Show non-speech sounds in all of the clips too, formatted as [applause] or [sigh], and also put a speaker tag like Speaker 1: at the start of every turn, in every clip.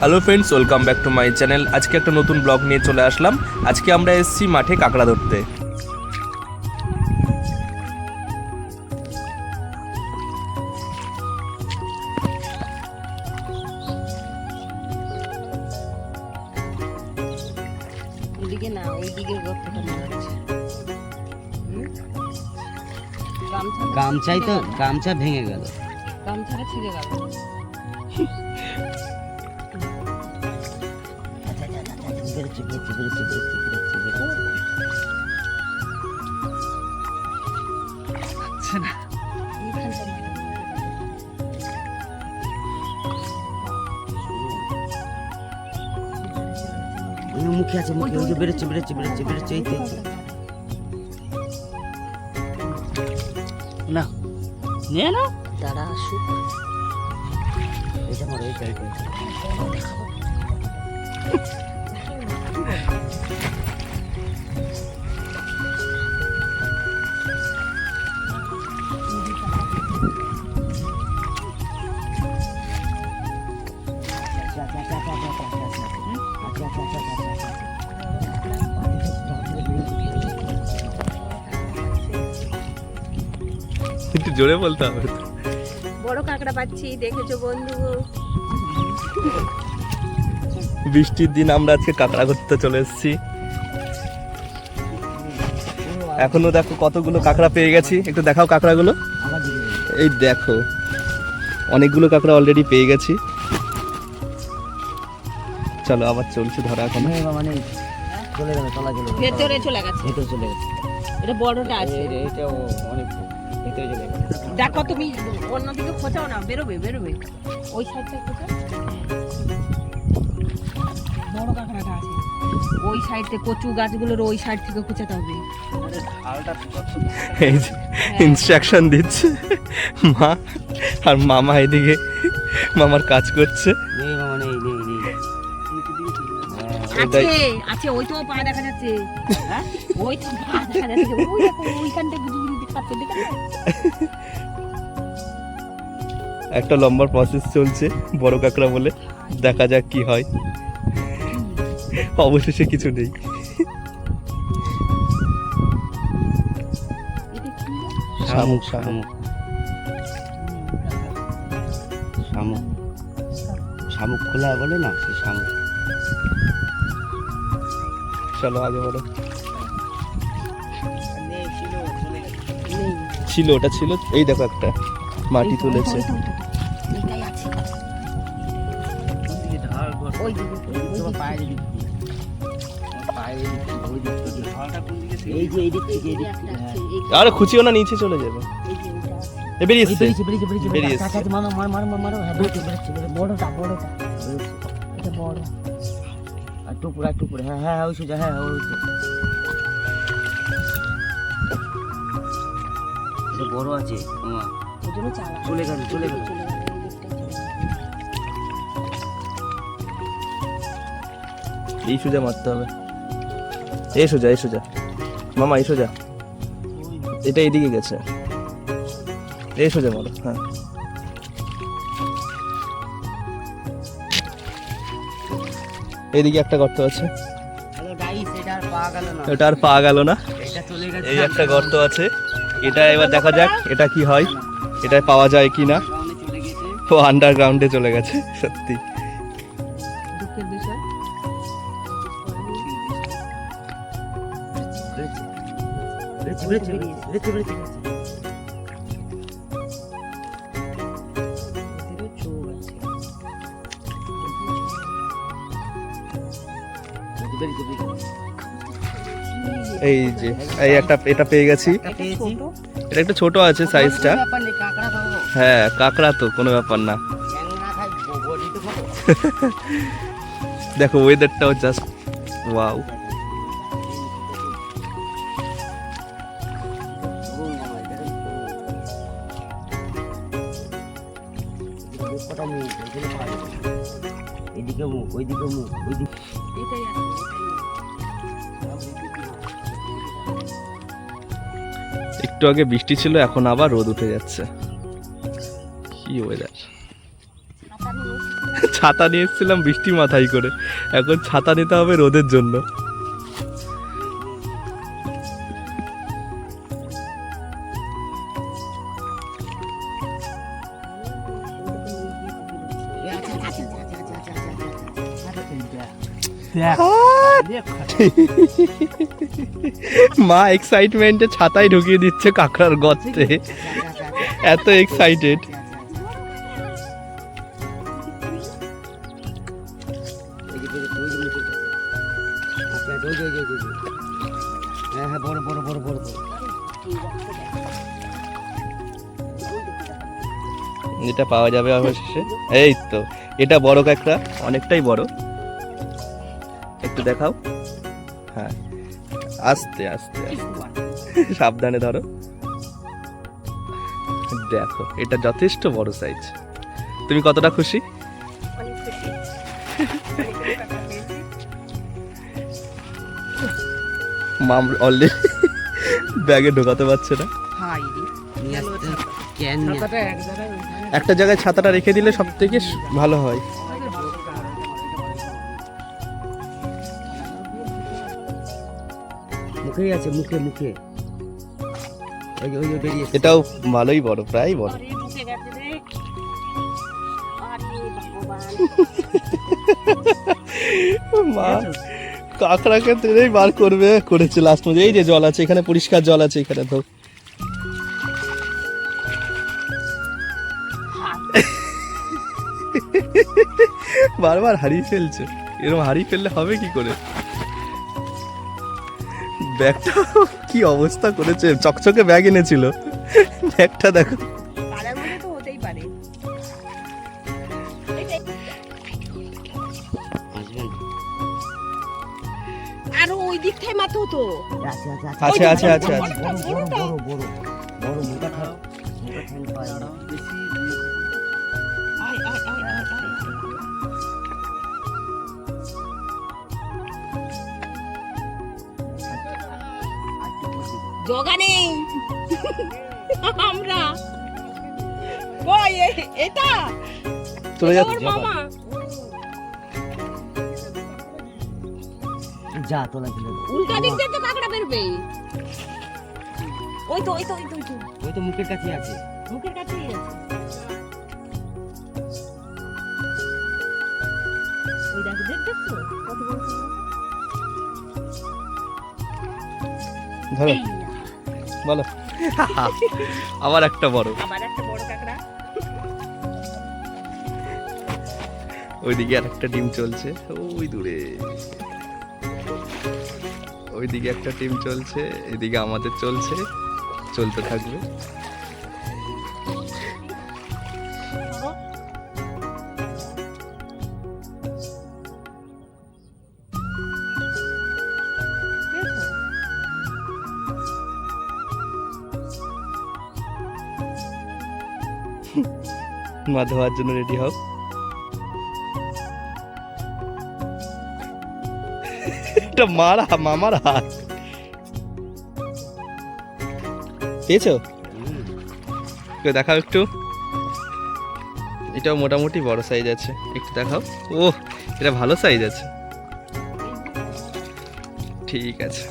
Speaker 1: Hello friends welcome back to my channel আজকে একটা নতুন ব্লগ নিয়ে চলে আসলাম। আজকে আমরা এসেছি মাঠে কাঁকড়া ধরতে।
Speaker 2: ওইদিকে না ওইদিকে
Speaker 3: গামছাই তো গামছা ভেঙে গেল।
Speaker 2: গামছাটা ছিঁড়ে গেল।
Speaker 3: বেরোচ্ছে বেরোচ্ছে বেরোচ্ছে
Speaker 2: এইখানটা মনে হয়।
Speaker 3: ওই মুখে আছে মুখে যে বেরোচ্ছে বেরোচ্ছে বেরোচ্ছে বেরোচ্ছে এই তো এই। না নিয়ে না
Speaker 2: দাঁড়া আসুক
Speaker 3: এটা মারো এইটা
Speaker 1: জোরে বলতে হবে
Speaker 2: বড় কাঁকড়া পাচ্ছি দেখেছ বন্ধু?
Speaker 1: বৃষ্টির দিন আমরা আজকে কাঁকড়া ধরতে চলে এসেছি। এখনও দেখো কতগুলো কাঁকড়া পেয়ে গেছি। একটু দেখাও কাঁকড়াগুলো। এই দেখো অনেকগুলো কাঁকড়া অলরেডি পেয়ে গেছি। চলো আবার চলছে ধরা এখন।
Speaker 3: নেই চলে গেল চলে গেল।
Speaker 2: ভেতরে চলে গেছে।
Speaker 3: ভেতরে চলে গেছে।
Speaker 2: এটা বড়টা আছে।
Speaker 3: এইটাও অনেক ভেতরে চলে
Speaker 2: দেখো তুমি অন্যদিকে খোঁচাও না বেরোবে বেরোবে। ওই সাইডটা খোঁচাও বড় কাঁকড়াটা আছে। ওই সাইডে কচু গাছগুলোর ওই সাইড থেকে খোঁচাতে হবে
Speaker 1: এই যে ইনস্ট্রাকশন দিচ্ছে। মা আর মামা এদিকে মামার কাজ করছে।
Speaker 2: আছে আছে ওই তো পা দেখা যাচ্ছে। হ্যাঁ? ওই তো পা দেখা যাচ্ছে ওই দেখো ওইখানটা গুজু গুজু দেখাচ্ছে
Speaker 1: একটা লম্বা প্রসেস চলছে বড় কাঁকড়া বলে। দেখা যাক কি হয়। অবশেষে কিছু নেই। শামুক শামুক
Speaker 3: শামুক। শামুক। শামুক খোলা বলে না সেই শামুক।
Speaker 1: চলো আগে বলো। ছিল ওটা ছিল? এই দেখো একটা মাটি তুলেছে।
Speaker 3: হ্যাঁ।
Speaker 1: আর খুঁচিও না নিচে চলে যাবে।
Speaker 3: বেরিয়েছে বেরিয়েছে বেরিয়েছে
Speaker 1: বেরিয়ে
Speaker 3: বেরিয়েছে।
Speaker 1: এসছে।
Speaker 3: মারো মারো মারো মারো মারো মারো হ্যাঁ বেরিয়েছে বেরিয়েছে বেরিয়েছে। বড়টা বড়টা।
Speaker 2: বড়।
Speaker 3: টুকুরা টুকুরা। হ্যাঁ হ্যাঁ হ্যাঁ ওই সোজা হ্যাঁ হ্যাঁ ওই তো এটা বড় আছে
Speaker 2: চালা।
Speaker 3: চলে গেল চলে গেল।
Speaker 2: এই দিকটাই চলে গেল।
Speaker 1: এই সোজা মারতে হবে। এই সোজা এই সোজা। মামা এই সোজা। এটা এইদিকে গেছে। এই সোজা মারো হ্যাঁ। এইদিকে একটা গর্ত আছে
Speaker 3: এটা আর পাওয়া গেল না
Speaker 1: এটা আর পাওয়া গেল না
Speaker 3: এটা চলে গেছে
Speaker 1: এই একটা গর্ত আছে এটা এবার দেখা যাক এটা কি হয় এটা পাওয়া যায় কি না ও আন্ডারগ্রাউন্ডে চলে গেছে সত্যি
Speaker 2: দুঃখের বিষয়
Speaker 1: এই যে এই একটা এটা পেয়ে গেছি।
Speaker 2: এটা
Speaker 1: একটু ছোট আছে সাইজটা হ্যাঁ কাঁকড়া তো কোনো ব্যাপার না। [laughs] দেখো ওয়েদারটাও জাস্ট ওয়াও
Speaker 3: এদিকে মুখ ওইদিকে মুখ ওইদিকে
Speaker 1: একটু আগে বৃষ্টি ছিল এখন আবার রোদ উঠে যাচ্ছে কি ওয়েদার
Speaker 2: ছাতা নিয়ে
Speaker 1: এসেছিলাম বৃষ্টি মাথায় করে এখন ছাতা নিতে হবে রোদের জন্য [laughs] মা এক্সাইটমেন্টে ছাতায় ঢুকিয়ে দিচ্ছে কাঁকড়ার গর্তে। এত এক্সাইটেড
Speaker 3: হ্যাঁ হ্যাঁ বড় বড় বড় বড় বড়
Speaker 1: এটা পাওয়া যাবে অবশেষে। এই তো এটা বড় কাঁকড়া অনেকটাই বড়। একটু দেখাও। হ্যাঁ। আস্তে আস্তে। সাবধানে ধরো। দেখো এটা যথেষ্ট বড় সাইজ তুমি কতটা খুশি? মাম অলরেডি ব্যাগে ঢোকাতে পারছে না। একটা জায়গায় ছাতাটা রেখে দিলে সব থেকে ভালো হয়।
Speaker 3: মুখেই আছে মুখে মুখে। ওই ওই বেরিয়েছে
Speaker 1: এটাও ভালোই বড় প্রায় বড়। মা কাঁকড়াকে তেলেই বার করবে করেছে লাস্ট মধ্যে। এই যে জল আছে এখানে পরিষ্কার জল আছে এখানে তো বারবার হারিয়ে ফেলছে। এরকম হারিয়ে ফেললে হবে কি করে? ব্যাগটা কি অবস্থা করেছে চকচকে ব্যাগ এনেছিল ব্যাগটা দেখো
Speaker 3: বড় বড় বড় বড় মোটা ঠাক মোটা ঠ্যাং
Speaker 2: জগা নেই। আমরা। কই এটা?
Speaker 1: চলে যাচ্ছে
Speaker 2: মামা।
Speaker 3: যা তোলা দিলে
Speaker 2: উল্টা দিক দিয়ে তো কাঁকড়া বেরবে। ওই তো ওই তো ওই তো ওই তো
Speaker 3: মুখের কাছে আছে।
Speaker 2: মুখের কাছেই আছে। ওই দেখো দেখতেছো কত বড়।
Speaker 1: ধরো। বলো। আবার একটা বড়।
Speaker 2: আবার একটা বড় কাঁকড়া।
Speaker 1: ওইদিকে আর একটা টিম চলছে। ওই দূরে। ওইদিকে একটা টিম চলছে এদিকে আমাদের চলছে চলতে থাকবে। মা ধোয়ার জন্য রেডি হও। এটা মারা মামার হাত। পেয়েছ? কেউ দেখাও একটু। এটাও মোটামুটি বড় সাইজ আছে। একটু দেখাও। ও এটা ভালো সাইজ আছে। ঠিক আছে।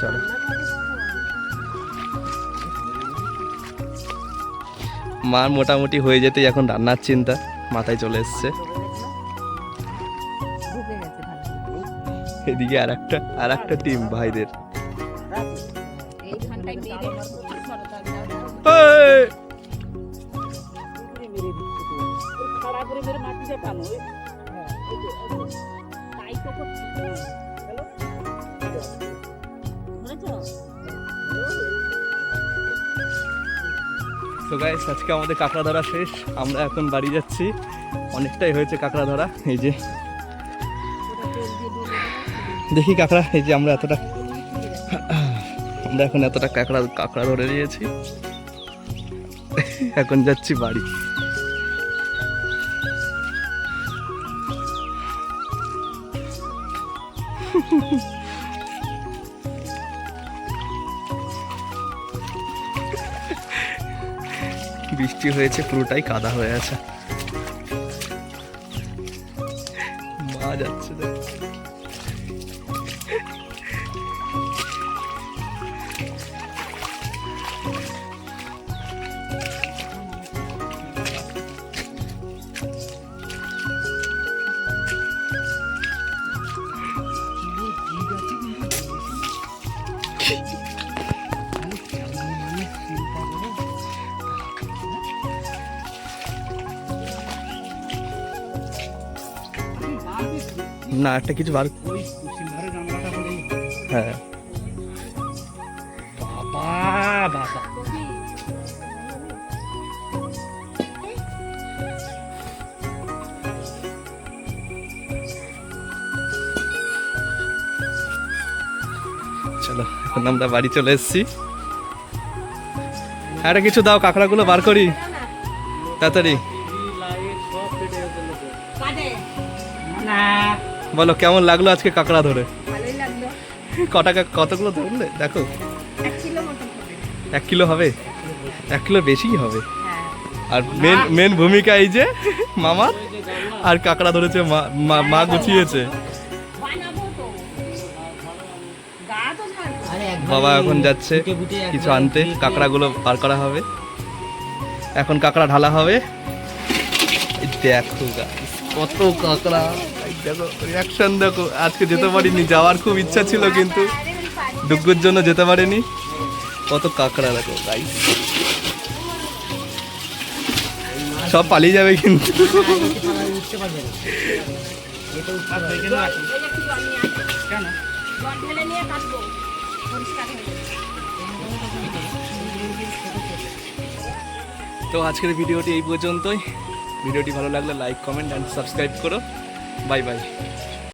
Speaker 1: চলো। মার মোটামুটি হয়ে যেতেই এখন রান্নার চিন্তা, মাথায় চলে এসছে। এদিকে আর একটা আর একটা টিম ভাইদের
Speaker 2: তো
Speaker 1: গাইস আজকে আমাদের কাঁকড়া ধরা শেষ। আমরা এখন বাড়ি যাচ্ছি। অনেকটাই হয়েছে কাঁকড়া ধরা এই যে দেখি কাঁকড়া, এই যে আমরা এতটা আমরা এখন এতটা কাঁকড়া কাঁকড়া ধরে নিয়েছি। এখন যাচ্ছি বাড়ি। বৃষ্টি হয়েছে পুরোটাই কাদা হয়ে আছে। মা যাচ্ছে না একটা কিছু বার হ্যাঁ।
Speaker 3: বাবা বাবা।
Speaker 1: চলো এখন আমরা বাড়ি চলে এসেছি। একটা কিছু দাও কাঁকড়াগুলো বার করি। তাড়াতাড়ি।
Speaker 3: না।
Speaker 1: বলো কেমন লাগল আজকে কাঁকড়া ধরে? কটা কতগুলো ধরলে? দেখো।
Speaker 2: এক কিলো হবে।
Speaker 1: এক কিলো বেশিই হবে।
Speaker 2: হ্যাঁ।
Speaker 1: আর মেন মেন ভূমিকা এই যে মামা আর কাঁকড়া ধরেছে মা- মা- গুছিয়েছে। বাবা এখন যাচ্ছে কিছু আনতে কাঁকড়াগুলো পার করা হবে। এখন কাঁকড়া ঢালা হবে। দেখো কত কাঁকড়া। দেখো রিয়াকশন দেখো। আজকে যেতে পারিনি, যাওয়ার খুব ইচ্ছা ছিল কিন্তু ডুগ্গুর জন্য যেতে পারিনি। কত কাঁকড়া, দেখো গাইস সব পালিয়ে যাবে কিন্তু। তো আজকের ভিডিওটি এই পর্যন্তই। ভিডিওটি ভালো লাগলে লাইক কমেন্ট অ্যান্ড সাবস্ক্রাইব করো। Bye bye